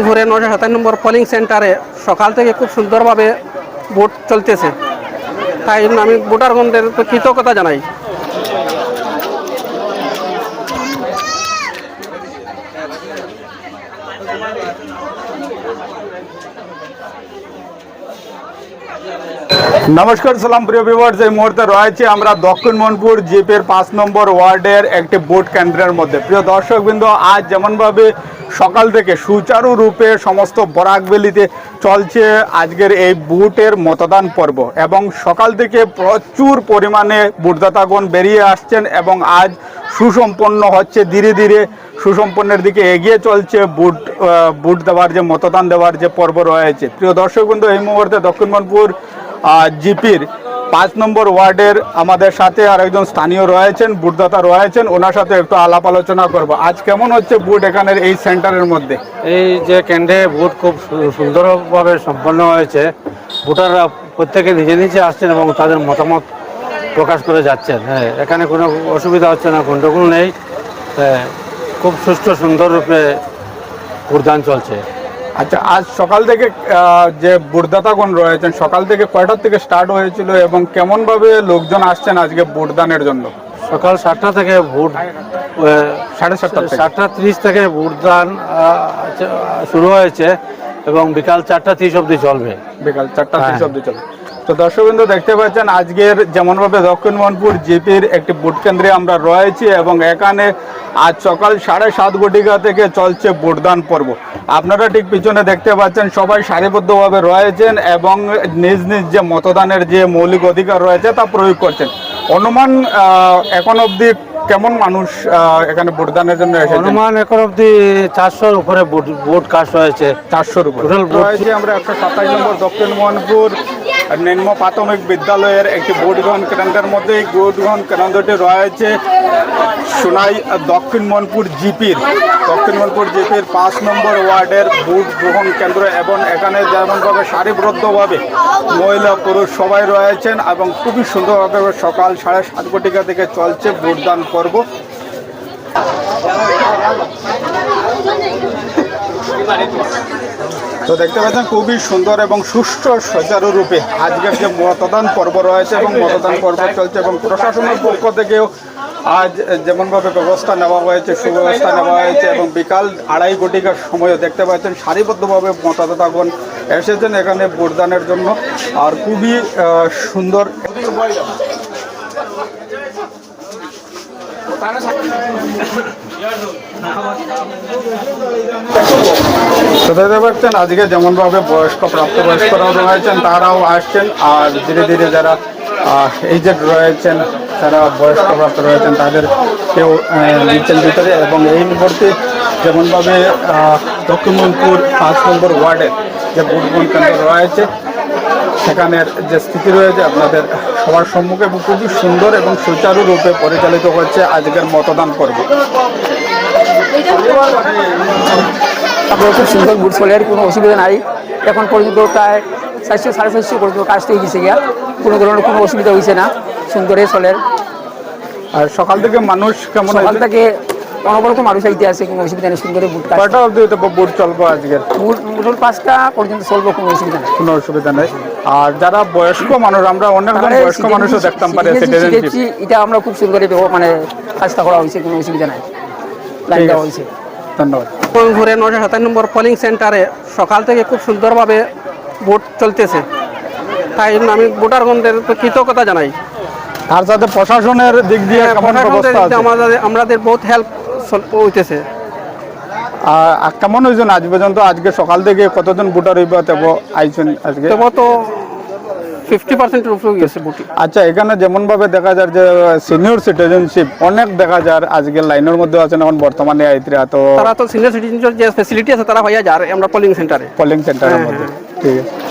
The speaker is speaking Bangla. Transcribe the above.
রংপুরে নশো সাতাশ নম্বর পোলিং সেন্টারে সকাল থেকে খুব সুন্দরভাবে ভোট চলতেছে। তাই আমি ভোটারগণদের কৃতজ্ঞতা জানাই। নমস্কার, সালাম প্রিয় ভিউয়ার্স এই মুহূর্তে রয়েছে আমরা দক্ষিণ মনপুর জিপের পাঁচ নম্বর ওয়ার্ডের একটি ভোট কেন্দ্রের মধ্যে। প্রিয় দর্শকবৃন্দ, আজ যেমনভাবে সকাল থেকে সুচারুরূপে সমস্ত বরাকবেলিতে চলছে আজকের এই বুথের মতদান পর্ব এবং সকাল থেকে প্রচুর পরিমাণে ভোটদাতাগণ বেরিয়ে আসছেন এবং আজ সুসম্পন্ন হচ্ছে, ধীরে ধীরে সুসম্পন্নের দিকে এগিয়ে চলছে বুট বুট দেওয়ার যে, মতদান দেওয়ার যে পর্ব রয়েছে। প্রিয় দর্শকবৃন্দ, এই মুহূর্তে দক্ষিণ মনপুর জিপির পাঁচ নম্বর ওয়ার্ডের আমাদের সাথে আর একজন স্থানীয় রয়েছেন বুটদাতা রয়েছেন ওনার সাথে একটু আলাপ আলোচনা করব। আজ কেমন হচ্ছে বুট এখানের এই সেন্টারের মধ্যে? এই যে কেন্দ্রে ভোট খুব সুন্দরভাবে সম্পন্ন হয়েছে। ভোটাররা প্রত্যেকে নিজে নিজে আসছেন এবং তাদের মতামত প্রকাশ করে যাচ্ছেন। হ্যাঁ এখানে কোনো অসুবিধা হচ্ছে না গণ্ডগোল নেই। হ্যাঁ, খুব সুষ্ঠু সুন্দররূপে ভোটদান চলছে। আচ্ছা আজ সকাল থেকে যে ভোটদাতাগণ রয়েছেন সকাল থেকে কয়টার থেকে স্টার্ট হয়েছিল এবং কেমনভাবে লোকজন আসছেন আজকে ভোটদানের জন্য? সকাল সাতটা থেকে ভোট সাড়ে সাতটা সাতটা ত্রিশ থেকে ভোটদান শুরু হয়েছে এবং বিকাল চারটা ত্রিশ অব্দি চলবে। বিকাল চারটা হ্যাঁ। ত্রিশ অব্দি চলে তো দর্শকবৃন্দ দেখতে পাচ্ছেন আজকের যেমনভাবে দক্ষিণ মোহনপুর জিপির একটি ভোট কেন্দ্রে আমরা রয়েছি এবং এখানে আজ সকাল সাড়ে সাত ঘটিকা থেকে চলছে ভোটদান পর্ব। আপনারা ঠিক পিছনে দেখতে পাচ্ছেন সবাই সারিবদ্ধভাবে রয়েছেন এবং নিজ নিজ যে মতদানের যে মৌলিক অধিকার রয়েছে তা প্রয়োগ করছেন। অনুমান এখন অবধি কেমন মানুষ এখানে ভোটদানের জন্য এসেছেন? অনুমান এখন অবধি চারশোর উপরে ভোট ভোট কাস্ট হয়েছে। চারশোর উপরে। রয়েছে আমরা একশো সাতাশ নম্বর দক্ষিণ মোহনপুর নিম্ন প্রাথমিক বিদ্যালয়ের একটি ভোট গ্রহণ কেন্দ্রের মধ্যে এই ভোট গ্রহণ কেন্দ্রটি রয়েছে সোনাই, দক্ষিণ মোহনপুর জিপির। দক্ষিণ মোহনপুর জিপির পাঁচ নম্বর ওয়ার্ডের ভোট গ্রহণ কেন্দ্র এবং এখানে যেমনভাবে সারিবদ্ধভাবে মহিলা পুরুষ সবাই রয়েছেন এবং খুবই সুন্দরভাবে সকাল সাড়ে সাত কোটিকা থেকে চলছে ভোটদান পর্ব। তো দেখতে পাচ্ছেন, খুবই সুন্দর এবং সুষ্ঠু সজারু রূপে আজকের যে মতদান পর্ব রয়েছে এবং মতদান পর্ব চলছে এবং প্রশাসনের পক্ষ থেকেও আজ যেমনভাবে ব্যবস্থা নেওয়া হয়েছে, সুব্যবস্থা নেওয়া হয়েছে এবং বিকাল আড়াই ঘটিকার সময়ও দেখতে পাচ্ছেন, সারিবদ্ধভাবে মতদাতাগণ এসেছেন এখানে ভোটদানের জন্য। আর খুবই সুন্দর দেখতে পাচ্ছেন আজকে যেমনভাবে বয়স্ক প্রাপ্তবয়স্করাও রয়েছেন তারাও আসছেন আর ধীরে ধীরে যারা এইজেড রয়েছেন তারা বয়স্ক প্রাপ্ত রয়েছেন তাদের কেউ নিচ্ছেন ভিতরে এবং এই মুহূর্তে যেমনভাবে আহ, দক্ষিণমনপুর পাঁচ নম্বর ওয়ার্ডের যে ভোট কেন্দ্র রয়েছে সেখানের যে স্থিতি রয়েছে আপনাদের সবার সম্মুখে এবং খুবই সুন্দর এবং সুচারুরূপে পরিচালিত হচ্ছে আজকের মতদান পর্ব। আপনার খুব সুন্দর বুট চলের কোনো অসুবিধা নাই। এখন পর্যন্ত প্রায় চারশো সাড়ে চারশো পর্যন্ত কাজ হয়ে গেছে গিয়া। কোনো ধরনের কোনো অসুবিধা হয়েছে না সুন্দরে চলের আর সকাল থেকে মানুষ কেমন সকাল থেকে অনবরত মানুষ আইতে আছে কোনো অসুবিধা নেই সুন্দরে বুট কাজ। কয়টা অবধি বুট চলবো আজকের? বুট বুটল পাঁচটা পর্যন্ত চলবো কোনো অসুবিধা নেই। কোনো অসুবিধা নেই। আর যারা বয়স্ক মানুষ আমরা তারপরে বয়স্ক মানুষও দেখতাম পারে এটা আমরা খুব সুন্দর মানে কাজটা করা হয়েছে কোনো অসুবিধা নাই। লাইন দেওয়া। হয়েছে। ধন্যবাদ। রংপুরে নশো সাতাশ নম্বর পোলিং সেন্টারে সকাল থেকে খুব সুন্দরভাবে ভোট চলতেছে। তাই জন্য আমি ভোটারগণদের কৃতজ্ঞতা জানাই। তার সাথে প্রশাসনের দিক দিয়ে দিয়ে আমাদের আমাদের বহুত হেল্প হইতেছে। আর কেমন হয়েছেন আজ পর্যন্ত আজকে সকাল থেকে কতজন ভোটার হইব তেব আইছেন আজকে? তো ফিফটি পার্সেন্টের আচ্ছা এখানে যেমনভাবে দেখা যায় যে সিনিয়র সিটিজেনশিপ অনেক দেখা যার আজকে লাইনের মধ্যে আছেন এখন বর্তমানে আইত্রা তো তারা তো সিনিয়র সিটিজেনশিপ যে ফ্যাসিলিটি আছে তারা হইয়া যায় আমরা পোলিং সেন্টারে পোলিং সেন্টারের মধ্যে। হ্যাঁ। ঠিক আছে।